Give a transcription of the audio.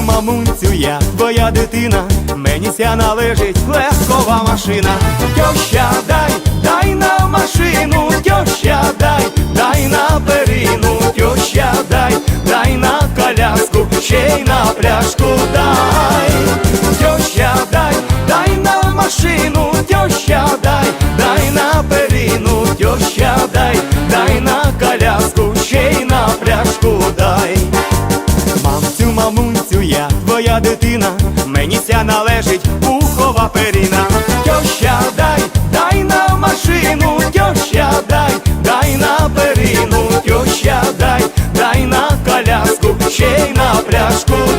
мамунцю, мамунцю я, твоя дитина, мені ся належить легкова машина. Тьоща, мамунцю, я твоя дитина, мені ся належить пухова періна. Тьоща, дай, дай на машину, тьоща, дай, дай на перину, тьоща, дай, дай на коляску, ще й на пляшку.